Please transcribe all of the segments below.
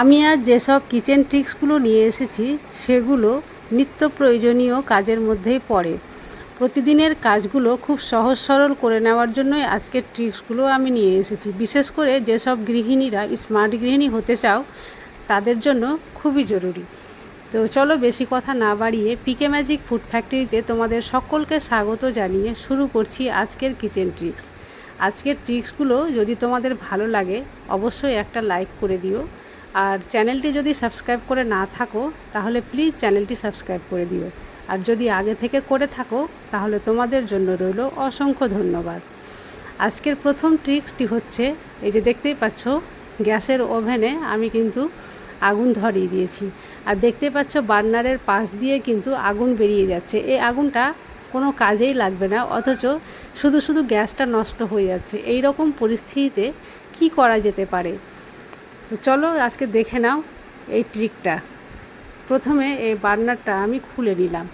আমি আজ যেসব কিচেন ট্রিক্সগুলো নিয়ে এসেছি, সেগুলো নিত্য প্রয়োজনীয় কাজের মধ্যেই পড়ে। প্রতিদিনের কাজগুলো খুব সহজ সরল করে নেওয়ার জন্যই আজকের ট্রিক্সগুলো আমি নিয়ে এসেছি। বিশেষ করে যেসব গৃহিণীরা স্মার্ট গৃহিণী হতে চাও, তাদের জন্য খুবই জরুরি। তো চলো বেশি কথা না বাড়িয়ে পিকে ম্যাজিক ফুড ফ্যাক্টরিতে তোমাদের সকলকে স্বাগত জানিয়ে শুরু করছি আজকের কিচেন ট্রিক্স। আজকের ট্রিক্সগুলো যদি তোমাদের ভালো লাগে, অবশ্যই একটা লাইক করে দিও। আর চ্যানেলটি যদি সাবস্ক্রাইব করে না থাকো, তাহলে প্লিজ চ্যানেলটি সাবস্ক্রাইব করে দিও। আর যদি আগে থেকে করে থাকো, তাহলে তোমাদের জন্য রইল অসংখ্য ধন্যবাদ। আজকের প্রথম ট্রিক্সটি হচ্ছে, এই যে দেখতেই পাচ্ছ, গ্যাসের ওভেনে আমি কিন্তু আগুন ধরিয়ে দিয়েছি। আর দেখতে পাচ্ছ, বার্নারের পাশ দিয়ে কিন্তু আগুন বেরিয়ে যাচ্ছে। এই আগুনটা কোনো কাজেই লাগবে না, অথচ শুধু শুধু গ্যাসটা নষ্ট হয়ে যাচ্ছে। এই রকম পরিস্থিতিতে কি করা যেতে পারে? তো চলো আজকে দেখে নাও এই ট্রিকটা প্রথমে এই বার্নারটা আমি খুলে নিলাম।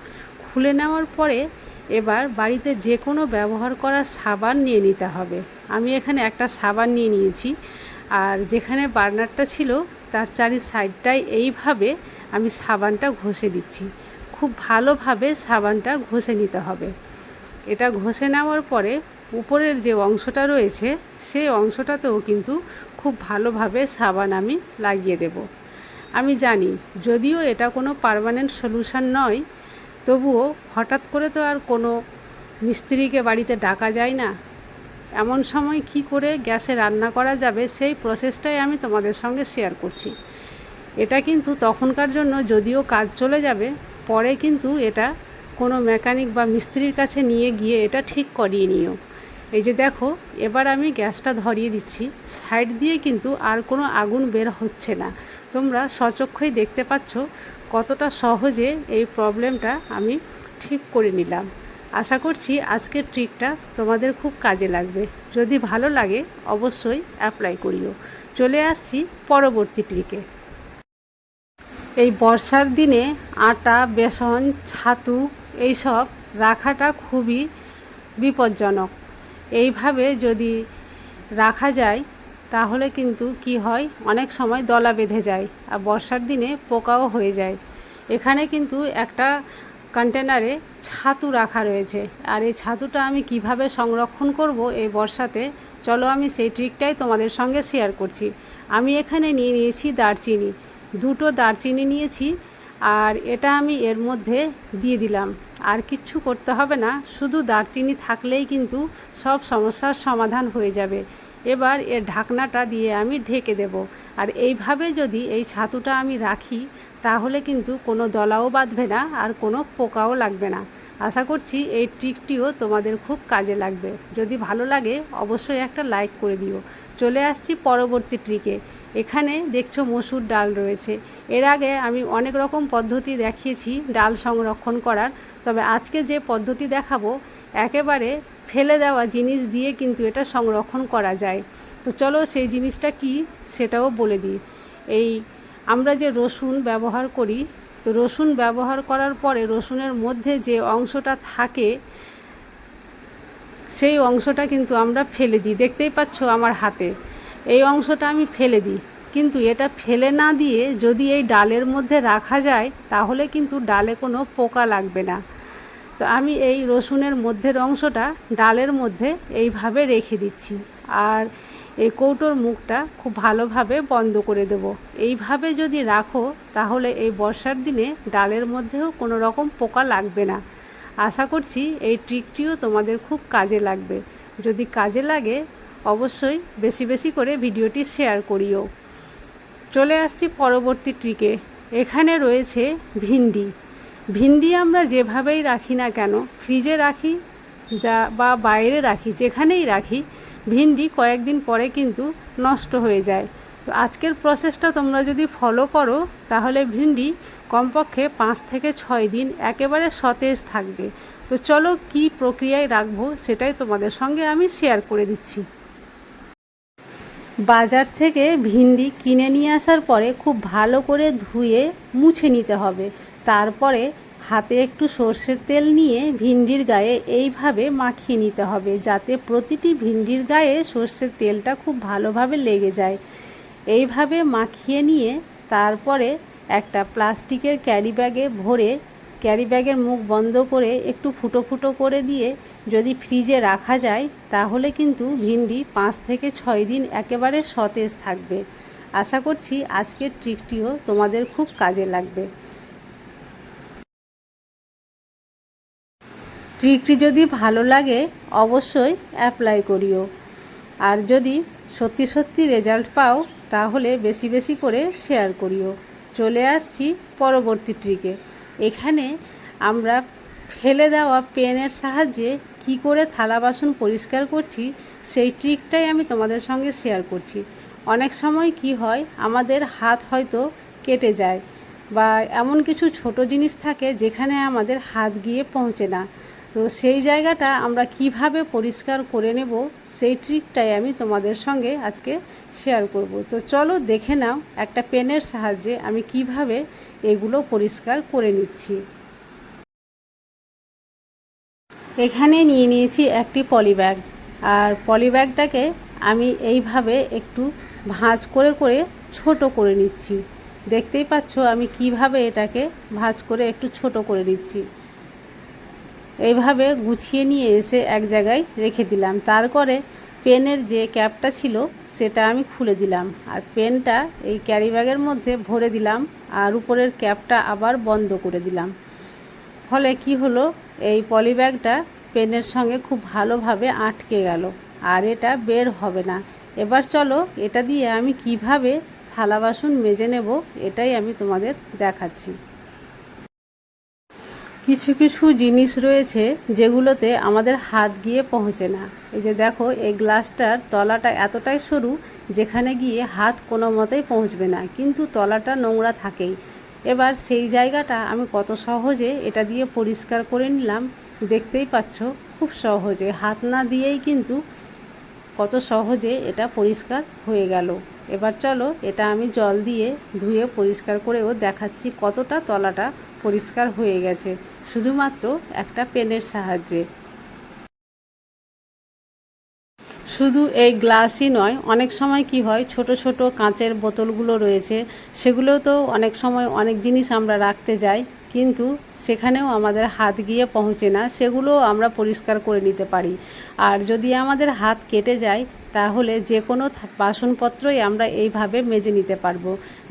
খুলে নেওয়ার পরে এবার বাড়িতে যে কোনো ব্যবহার করা সাবান নিয়ে নিতে হবে। আমি এখানে একটা সাবান নিয়ে নিয়েছি। আর যেখানে বার্নারটা ছিল, তার চারি সাইডটায় এইভাবে আমি সাবানটা ঘষে দিচ্ছি। খুব ভালোভাবে সাবানটা ঘষে নিতে হবে। এটা ঘষে নেওয়ার পরে উপরের যে অংশটা রয়েছে, সেই অংশটাতেও কিন্তু খুব ভালোভাবে সাবান আমি লাগিয়ে দেব। আমি জানি, যদিও এটা কোনো পারমানেন্ট সলিউশান নয়, তবুও হঠাৎ করে তো আর কোনো মিস্ত্রিকে বাড়িতে ডাকা যায় না। এমন সময় কি করে গ্যাসে রান্না করা যাবে সেই প্রসেসটাই আমি তোমাদের সঙ্গে শেয়ার করছি। এটা কিন্তু তখনকার জন্য যদিও কাজ চলে যাবে, পরে কিন্তু এটা কোনো মেকানিক বা মিস্ত্রির কাছে নিয়ে গিয়ে এটা ঠিক করিয়ে নিও। এই যে দেখো, এবার আমি গ্যাসটা ধরিয়ে দিচ্ছি। সাইড দিয়ে কিন্তু আর কোনো আগুন বের হচ্ছে না। তোমরা সচক্ষেই দেখতে পাচ্ছ কতটা সহজে এই প্রবলেমটা আমি ঠিক করে নিলাম। আশা করছি আজকের ট্রিকটা তোমাদের খুব কাজে লাগবে। যদি ভালো লাগে, অবশ্যই অ্যাপ্লাই করিও। চলে আসছি পরবর্তী ট্রিকে। এই বর্ষার দিনে আটা, বেসন, ছাতু, এইসব রাখাটা খুবই বিপজ্জনক। এইভাবে যদি রাখা যায়, তাহলে কিন্তু কি হয়? অনেক সময় দলা বেঁধে যায় আর বর্ষার দিনে পোকাও হয়ে যায়। এখানে কিন্তু একটা কন্টেনারে ছাতু রাখা রয়েছে। আর এই ছাতুটা আমি কীভাবে সংরক্ষণ করব এই বর্ষাতে? চলো আমি সেই ট্রিকটাই তোমাদের সঙ্গে শেয়ার করছি। আমি এখানে নিয়ে নিয়েছি দারচিনি। দুটো দারচিনি নিয়েছি। আর এটা আমি এর মধ্যে দিয়ে দিলাম। আর কিচ্ছু করতে হবে না, শুধু দারচিনি থাকলেই কিন্তু সব সমস্যার সমাধান হয়ে যাবে। এবার এর ঢাকনাটা দিয়ে আমি ঢেকে দেব। আর এইভাবে যদি এই ছাতুটা আমি রাখি, তাহলে কিন্তু কোনো দলাও বাঁধবে না আর কোনো পোকাও লাগবে না। আশা করছি এই ট্রিকটিও তোমাদের খুব কাজে লাগবে। যদি ভালো লাগে, অবশ্যই একটা লাইক করে দিও। চলে আসছি পরবর্তী ট্রিকে এখানে দেখছ মসুর ডাল রয়েছে। এর আগে আমি অনেক রকম পদ্ধতি দেখিয়েছি ডাল সংরক্ষণ করার। তবে আজকে যে পদ্ধতি দেখাবো, একেবারে ফেলে দেওয়া জিনিস দিয়ে কিন্তু এটা সংরক্ষণ করা যায়। তো চলো সেই জিনিসটা কি, সেটাও বলে দিই। এই আমরা যে রসুন ব্যবহার করি তো রসুন ব্যবহার করার পরে রসুনের মধ্যে যে অংশটা থাকে, সেই অংশটা কিন্তু আমরা ফেলে দিই। দেখতেই পাচ্ছ আমার হাতে। এই অংশটা আমি ফেলে দিই। কিন্তু এটা ফেলে না দিয়ে যদি এই ডালের মধ্যে রাখা যায়, তাহলে কিন্তু ডালে কোনো পোকা লাগবে না। তো আমি এই রসুনের মধ্যের অংশটা ডালের মধ্যে এইভাবে রেখে দিচ্ছি। আর এই কৌটোর মুখটা খুব ভালোভাবে বন্ধ করে দেব। এইভাবে যদি রাখো, তাহলে এই বর্ষার দিনে ডালের মধ্যেও কোনো রকম পোকা লাগবে না। আশা করছি এই ট্রিকটিও তোমাদের খুব কাজে লাগবে। যদি কাজে লাগে, অবশ্যই বেশি বেশি করে ভিডিওটি শেয়ার করিও। চলে আসছি পরবর্তী ট্রিকে। এখানে রয়েছে ভিন্ডি। ভিন্ডি আমরা যেভাবেই রাখি না কেন, ফ্রিজে রাখি যা বা বাইরে রাখি, যেখানেই রাখি, ভিন্ডি কয়েকদিন পরে কিন্তু নষ্ট হয়ে যায়। তো আজকের প্রসেসটা তোমরা যদি ফলো করো, তাহলে ভিন্ডি কমপক্ষে পাঁচ থেকে ছয় দিন একেবারে সতেজ থাকবে। তো চলো কি প্রক্রিয়ায় রাখব সেটাই তোমাদের সঙ্গে আমি শেয়ার করে দিচ্ছি। বাজার থেকে ভিন্ডি কিনে নিয়ে আসার পরে খুব ভালো করে ধুয়ে মুছে নিতে হবে। তারপরে হাতে একটু সর্ষের তেল নিয়ে ভিন্ডির গায়ে এইভাবে মাখিয়ে নিতে হবে, যাতে প্রতিটি ভিন্ডির গায়ে সর্ষের তেলটা খুব ভালোভাবে লেগে যায়। এইভাবে মাখিয়ে নিয়ে তারপরে একটা প্লাস্টিকের ক্যারি ব্যাগে ভরে, ক্যারি ব্যাগের মুখ বন্ধ করে একটু ফুটো ফুটো করে দিয়ে যদি ফ্রিজে রাখা যায়, তাহলে কিন্তু ভিন্ডি পাঁচ থেকে ছয় দিন একেবারে সতেজ থাকবে। আশা করছি আজকের ট্রিকটিও তোমাদের খুব কাজে লাগবে। ট্রিকটি যদি ভালো লাগে, অবশ্যই অ্যাপ্লাই করিও। আর যদি সত্যি সত্যি রেজাল্ট পাও, তাহলে বেশি বেশি করে শেয়ার করিও। চলে আসছি পরবর্তী ট্রিকে এখানে আমরা ফেলে দেওয়া পেনের সাহায্যে কি করে থালা বাসন পরিষ্কার করছি, সেই ট্রিকটাই আমি তোমাদের সঙ্গে শেয়ার করছি। অনেক সময় কি হয়, আমাদের হাত হয়তো কেটে যায় বা এমন কিছু ছোট জিনিস থাকে যেখানে আমাদের হাত গিয়ে পৌঁছে না। তো সেই জায়গাটা আমরা কীভাবে পরিষ্কার করে নেব, সেই ট্রিকটাই আমি তোমাদের সঙ্গে আজকে শেয়ার করব। তো চলো দেখে নাও একটা পেনের সাহায্যে আমি কীভাবে এগুলো পরিষ্কার করে নিচ্ছি। এখানে নিয়ে নিয়েছি একটি পলিব্যাগ আর পলিব্যাগটাকে আমি এইভাবে একটু ভাঁজ করে করে ছোট করে নিচ্ছি। দেখতেই পাচ্ছ আমি কীভাবে এটাকে ভাঁজ করে একটু ছোট করে নিচ্ছি। এইভাবে গুছিয়ে নিয়ে এসে এক জায়গায় রেখে দিলাম। তারপরে পেনের যে ক্যাপটা ছিল, সেটা আমি খুলে দিলাম। আর পেনটা এই ক্যারি ব্যাগের মধ্যে ভরে দিলাম আর উপরের ক্যাপটা আবার বন্ধ করে দিলাম। ফলে কি হলো, এই পলি ব্যাগটা পেনের সঙ্গে খুব ভালোভাবে আটকে গেল আর এটা বের হবে না। এবার চলো এটা দিয়ে আমি কীভাবে থালা বাসন মেজে নেব, এটাই আমি তোমাদের দেখাচ্ছি। কিছু কিছু জিনিস রয়েছে যেগুলোতে আমাদের হাত গিয়ে পৌঁছে না। এই যে দেখো, এই গ্লাসটার তলাটা এতটাই সরু যেখানে গিয়ে হাত কোনো মতেই পৌঁছবে না। কিন্তু তলাটা নোংরা থাকেই। এবার সেই জায়গাটা আমি কত সহজে এটা দিয়ে পরিষ্কার করে নিলাম। দেখতেই পাচ্ছ, খুব সহজে। হাত না দিয়েই কিন্তু কত সহজে এটা পরিষ্কার হয়ে গেল। এবার চলো, এটা আমি জল দিয়ে ধুয়ে পরিষ্কার করেও দেখাচ্ছি কতটা তলাটা পরিষ্কার হয়ে গেছে। শুধুমাত্র একটা পেনের সাহায্যে। শুধু এই গ্লাসই নয়, অনেক সময় কি হয়, ছোট ছোট কাঁচের বোতলগুলো রয়েছে সেগুলো তো অনেক সময় অনেক জিনিস আমরা রাখতে যাই। কিন্তু সেখানেও আমাদের হাত গিয়ে পৌঁছে না সেগুলোও আমরা পরিষ্কার করে নিতে পারি। আর যদি আমাদের হাত কেটে যায়, তাহলে যে কোনো বাসনপত্রই আমরা এইভাবে মেজে নিতে পারব।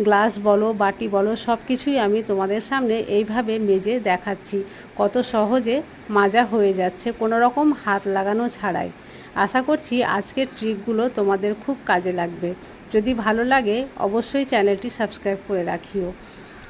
গ্লাস বলো, বাটি বলো সব কিছুই আমি তোমাদের সামনে এইভাবে মেজে দেখাচ্ছি। কত সহজে মাজা হয়ে যাচ্ছে, কোনো রকম হাত লাগানো ছাড়াই। আশা করছি আজকের ট্রিকগুলো তোমাদের খুব কাজে লাগবে। যদি ভালো লাগে, অবশ্যই চ্যানেলটি সাবস্ক্রাইব করে রাখিও।